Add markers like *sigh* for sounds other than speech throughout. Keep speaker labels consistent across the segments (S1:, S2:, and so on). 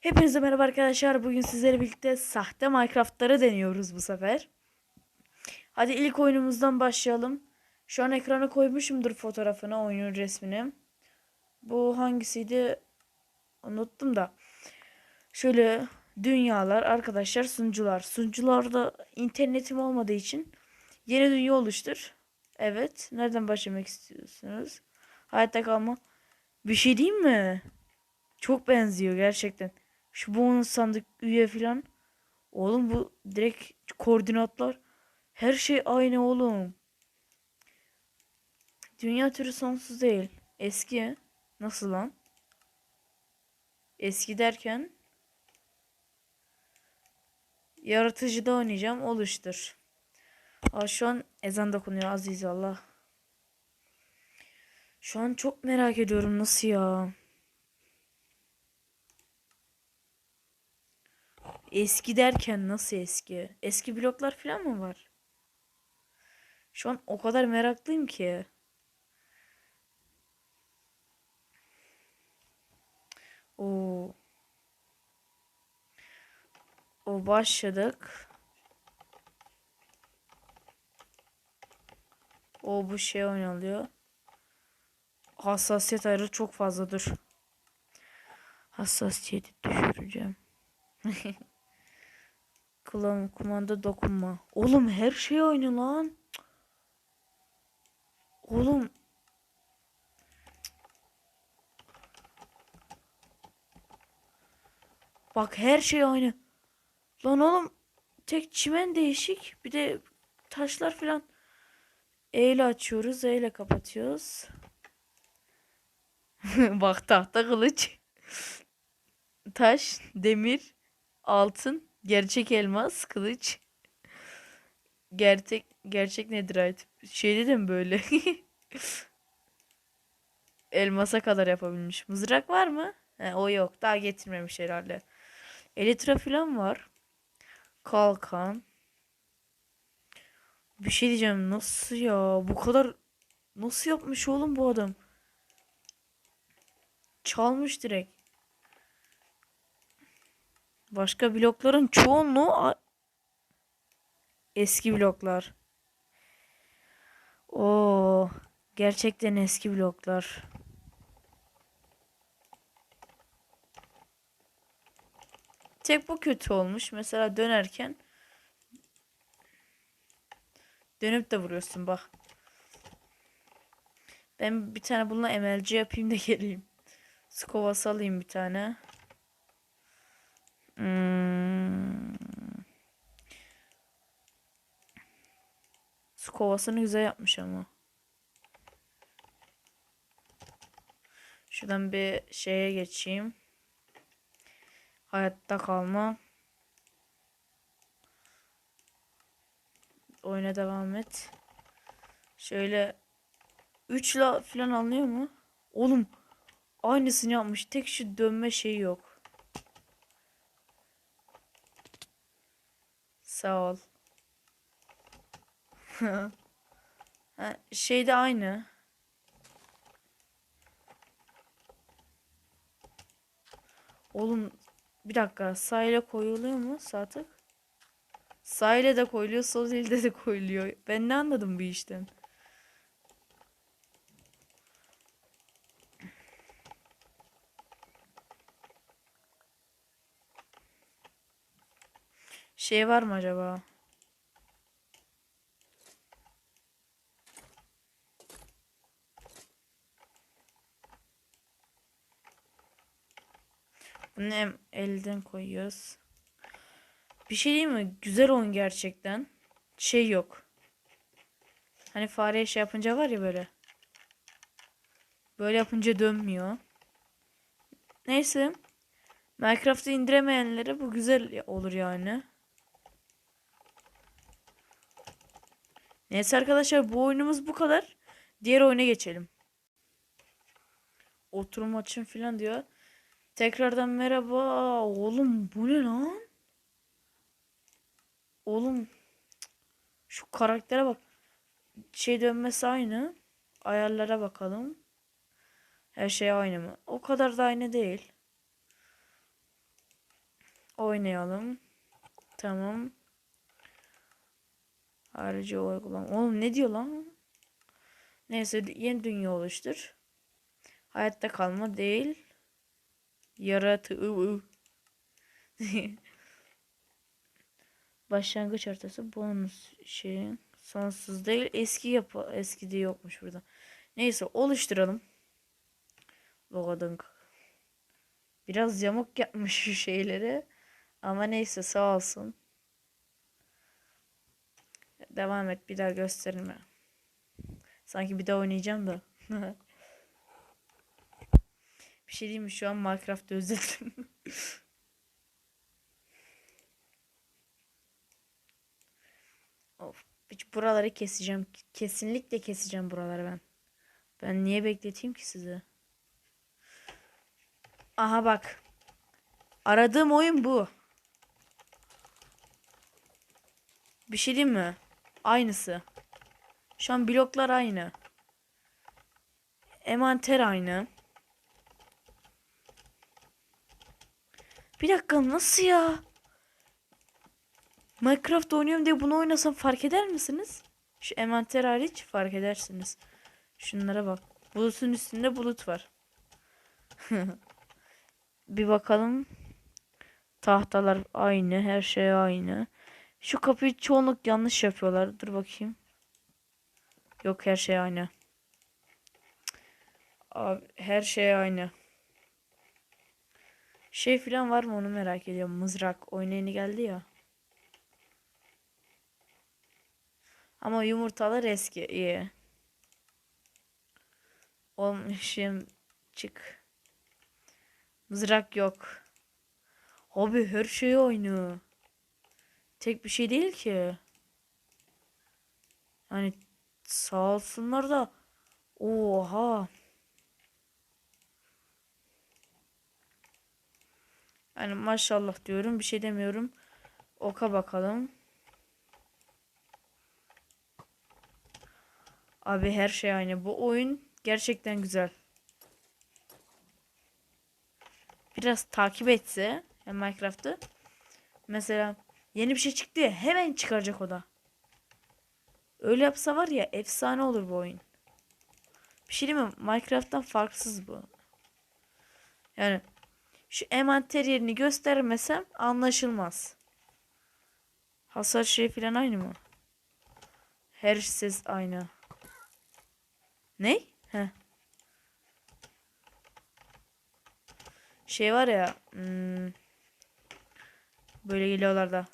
S1: Hepinize merhaba arkadaşlar. Bugün sizlerle birlikte sahte Minecraft'ları deniyoruz bu sefer. Hadi ilk oyunumuzdan başlayalım. Şu an ekrana koymuşumdur fotoğrafını, oyunun resmini. Bu hangisiydi? Unuttum da. Şöyle dünyalar, arkadaşlar sunucular. Sunucularda internetim olmadığı için yeni dünya oluştur. Evet. Nereden başlamak istiyorsunuz? Hayatta kalma. Bir şey diyeyim mi? Çok benziyor gerçekten. Şu bonus sandık üye falan. Oğlum bu direkt koordinatlar. Her şey aynı oğlum. Dünya türü sonsuz değil. Eski. Nasıl lan? Eski derken yaratıcıda oynayacağım. Oluştur. Aa, şu an ezan dokunuyor aziz Allah. Şu an çok merak ediyorum nasıl ya. Eski derken nasıl eski? Eski bloklar falan mı var? Şu an o kadar meraklıyım ki. Oo. O başladık. O bu şey oynanıyor. Hassasiyet ayarı çok fazladır. Hassasiyeti düşüreceğim. *laughs* Kılam kumanda dokunma. Oğlum her şey aynı lan. Oğlum. Bak her şey aynı. Lan oğlum tek çimen değişik. Bir de taşlar falan. E ile açıyoruz, E ile kapatıyoruz. *laughs* Bak tahta kılıç. Taş, demir, altın, gerçek elmas, kılıç. Gerçek gerçek netherite. Şey dedim böyle. *laughs* Elmasa kadar yapabilmiş. Mızrak var mı? He, o yok. Daha getirmemiş herhalde. Elitra falan var. Kalkan. Bir şey diyeceğim. Nasıl ya? Bu kadar nasıl yapmış oğlum bu adam? Çalmış direkt. Başka blokların çoğunluğu eski bloklar. Oo, gerçekten eski bloklar. Tek bu kötü olmuş. Mesela dönerken dönüp de vuruyorsun bak. Ben bir tane bununla emelci yapayım da *laughs* geleyim. Skovası alayım bir tane. Hmm. Su kovasını güzel yapmış ama. Şuradan bir şeye geçeyim. Hayatta kalma. Oyuna devam et. Şöyle 3 la falan anlıyor mu? Oğlum aynısını yapmış. Tek şu dönme şeyi yok. Sağ ol. *laughs* ha, şey de aynı. Oğlum bir dakika sağ ile koyuluyor mu sağ tık? Sağ ile de koyuluyor sol ile de koyuluyor. Ben ne anladım bu işten? Şey var mı acaba? Bunu hem elden koyuyoruz. Bir şey değil mi? Güzel oyun gerçekten. Şey yok. Hani fareye şey yapınca var ya böyle. Böyle yapınca dönmüyor. Neyse. Minecraft'ı indiremeyenlere bu güzel olur yani. Neyse arkadaşlar bu oyunumuz bu kadar. Diğer oyuna geçelim. Oturum açın falan diyor. Tekrardan merhaba. Oğlum bu ne lan? Oğlum şu karaktere bak. Şey dönmesi aynı. Ayarlara bakalım. Her şey aynı mı? O kadar da aynı değil. Oynayalım. Tamam. Harici uygulama. Oğlum ne diyor lan? Neyse yeni dünya oluştur. Hayatta kalma değil. Yaratı. *laughs* Başlangıç haritası bonus şey sonsuz değil eski yapı eski de yokmuş burada. Neyse oluşturalım. Logadın. Biraz yamuk yapmış şu *laughs* şeyleri. Ama neyse sağ olsun. Devam et bir daha gösterme. Sanki bir daha oynayacağım da. *laughs* bir şey diyeyim mi şu an Minecraft'ı özledim. *laughs* of. Hiç buraları keseceğim. Kesinlikle keseceğim buraları ben. Ben niye bekleteyim ki sizi? Aha bak. Aradığım oyun bu. Bir şey diyeyim mi? Aynısı. Şu an bloklar aynı. Emanter aynı. Bir dakika nasıl ya? Minecraft oynuyorum diye bunu oynasam fark eder misiniz? Şu emanter hariç fark edersiniz. Şunlara bak. Bulutun üstünde bulut var. *laughs* Bir bakalım. Tahtalar aynı. Her şey aynı. Şu kapıyı çoğunluk yanlış yapıyorlar. Dur bakayım. Yok her şey aynı. Abi her şey aynı. Şey filan var mı onu merak ediyorum. Mızrak oyuna yeni geldi ya. Ama yumurtalar eski. iyi. Olmuşum. Çık. Mızrak yok. Abi her şey oynuyor. Tek bir şey değil ki. Hani sağ olsunlar da. Oha. Yani maşallah diyorum. Bir şey demiyorum. Oka bakalım. Abi her şey aynı. Bu oyun gerçekten güzel. Biraz takip etse yani Minecraft'ı. Mesela yeni bir şey çıktı ya hemen çıkaracak o da. Öyle yapsa var ya efsane olur bu oyun. Bir şey mi? Minecraft'tan farksız bu. Yani şu envanter yerini göstermesem anlaşılmaz. Hasar şey falan aynı mı? Her ses aynı. Ne? He. Şey var ya. Hmm, böyle geliyorlar da.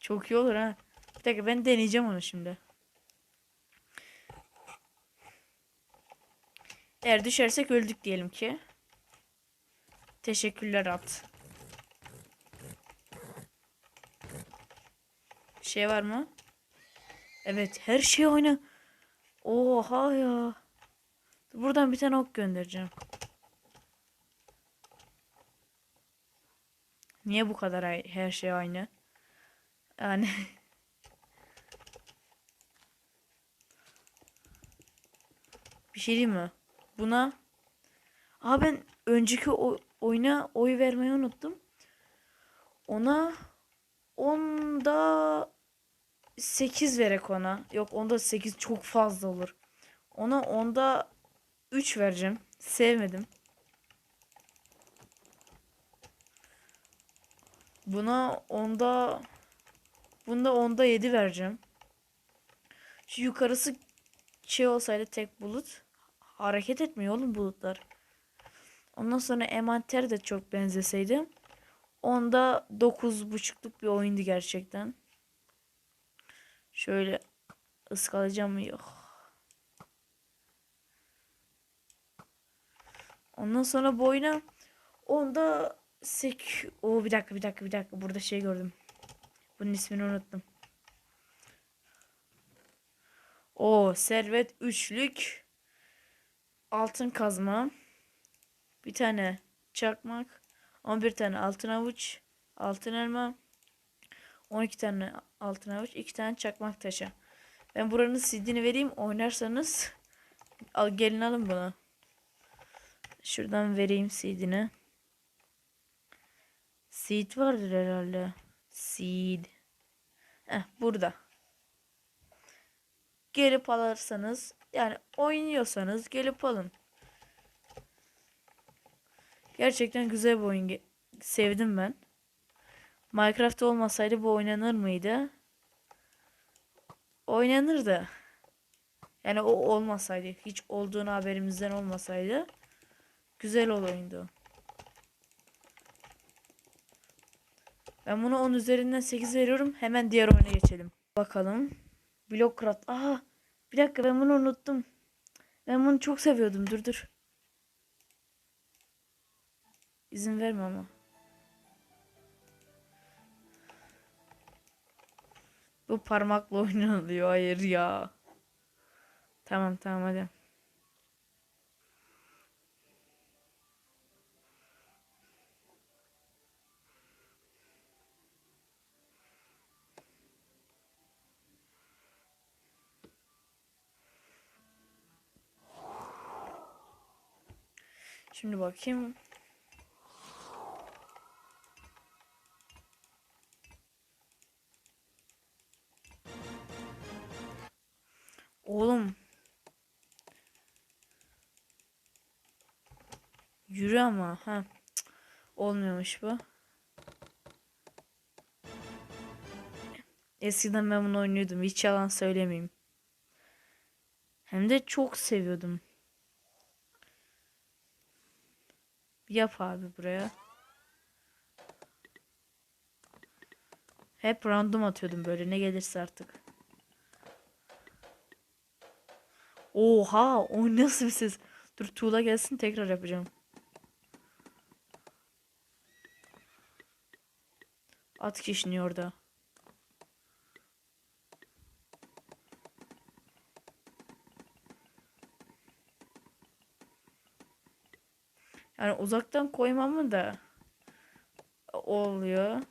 S1: Çok iyi olur ha. Bir dakika ben deneyeceğim onu şimdi. Eğer düşersek öldük diyelim ki. Teşekkürler at. Şey var mı? Evet her şey aynı. Oha ya. Buradan bir tane ok göndereceğim. Niye bu kadar her şey aynı? Yani bir şey diyeyim mi? Buna Aa ben önceki o oyuna oy vermeyi unuttum. Ona onda 8 verek ona. Yok onda 8 çok fazla olur. Ona onda 3 vereceğim. Sevmedim. Buna onda bunda onda 7 vereceğim. Şu yukarısı şey olsaydı tek bulut hareket etmiyor oğlum bulutlar. Ondan sonra Emanter de çok benzeseydi. Onda 9.5'luk bir oyundu gerçekten. Şöyle ıskalayacağım mı? Yok. Ondan sonra bu oyuna onda sek o bir dakika bir dakika bir dakika burada şey gördüm. Bunun ismini unuttum. O servet üçlük altın kazma bir tane çakmak 11 tane altın avuç altın elma 12 tane altın avuç 2 tane çakmak taşı. Ben buranın CD'ni vereyim oynarsanız al gelin alın bunu. Şuradan vereyim CD'ni. Seed vardır herhalde. Seed. Heh, burada. Gelip alırsanız yani oynuyorsanız gelip alın. Gerçekten güzel bir oyun. Sevdim ben. Minecraft olmasaydı bu oynanır mıydı? Oynanırdı. Yani o olmasaydı, hiç olduğunu haberimizden olmasaydı güzel ol oyundu. Ben bunu 10 üzerinden 8 veriyorum. Hemen diğer oyuna geçelim. Bakalım. Blokrat. Aa, bir dakika ben bunu unuttum. Ben bunu çok seviyordum. Dur dur. İzin verme ama. Bu parmakla *laughs* oynanılıyor. Hayır ya. Tamam tamam hadi. Şimdi bakayım. Oğlum. Yürü ama. Ha. Olmuyormuş bu. Eskiden ben bunu oynuyordum. Hiç yalan söylemeyeyim. Hem de çok seviyordum. Yap abi buraya. Hep random atıyordum böyle ne gelirse artık. Oha o nasıl bir ses. Dur tuğla gelsin tekrar yapacağım. At kişniyor orada. Yani uzaktan koymamı da oluyor.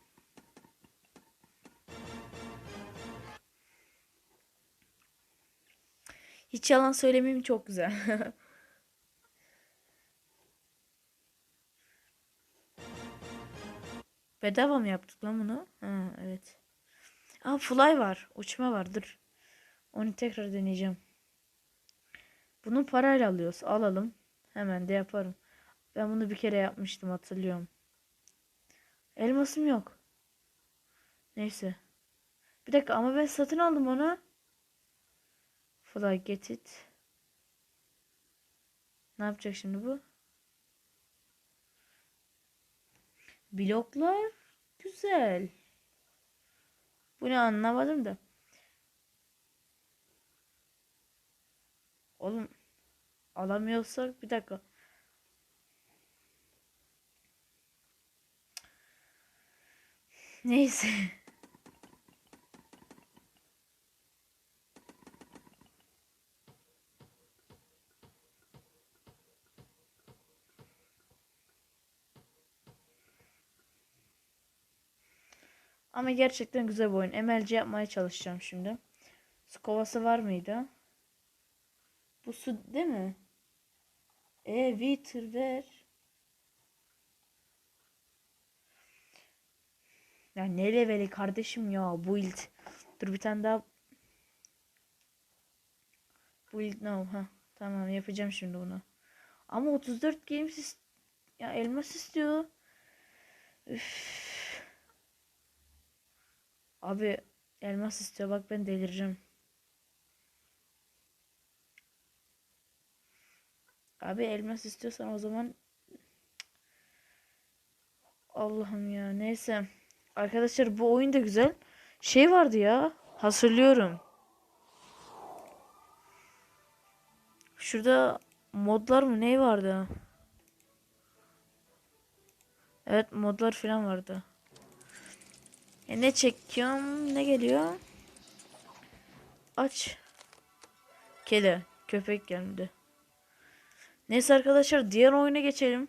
S1: Hiç yalan söylemeyeyim çok güzel. *laughs* Bedava mı yaptık lan bunu? Ha, evet. Aa fly var. Uçma var. Dur. Onu tekrar deneyeceğim. Bunu parayla alıyoruz. Alalım. Hemen de yaparım. Ben bunu bir kere yapmıştım hatırlıyorum. Elmasım yok. Neyse. Bir dakika ama ben satın aldım onu. Fly get it. Ne yapacak şimdi bu? Bloklar güzel. Bu ne anlamadım da. Oğlum alamıyorsak bir dakika. Neyse. Ama gerçekten güzel bir oyun. MLC yapmaya çalışacağım şimdi. Su kovası var mıydı? Bu su değil mi? E, Wither ver. Ya ne leveli kardeşim ya bu build. Dur bir tane daha. Build no ha. Tamam yapacağım şimdi bunu. Ama 34 games ya elmas istiyor. Üff. Abi elmas istiyor bak ben delireceğim. Abi elmas istiyorsan o zaman Allah'ım ya neyse. Arkadaşlar bu oyun da güzel. Şey vardı ya. Hatırlıyorum. Şurada modlar mı ne vardı? Evet modlar falan vardı. E ne çekiyorum? Ne geliyor? Aç. Kedi. Köpek geldi. Neyse arkadaşlar diğer oyuna geçelim.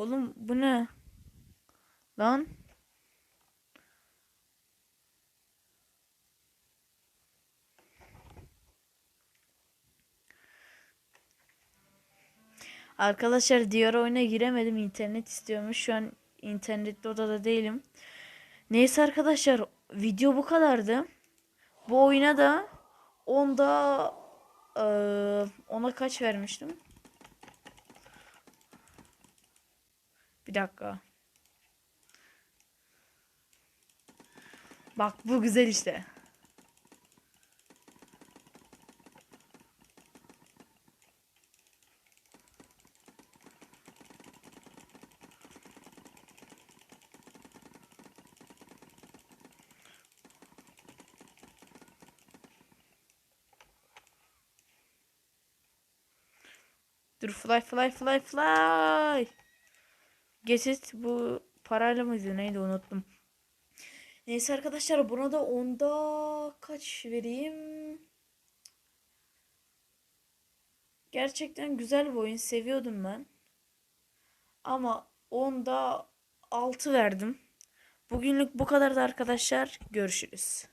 S1: Oğlum bu ne? Lan. Arkadaşlar diğer oyuna giremedim. internet istiyormuş. Şu an internetli odada değilim. Neyse arkadaşlar video bu kadardı. Bu oyuna da onda ona kaç vermiştim? Bir dakika. Bak bu güzel işte. Dur fly fly fly fly. Geçit bu parayla mıydı neydi unuttum. Neyse arkadaşlar buna da onda kaç vereyim? Gerçekten güzel bir oyun seviyordum ben. Ama onda 6 verdim. Bugünlük bu kadar da arkadaşlar. Görüşürüz.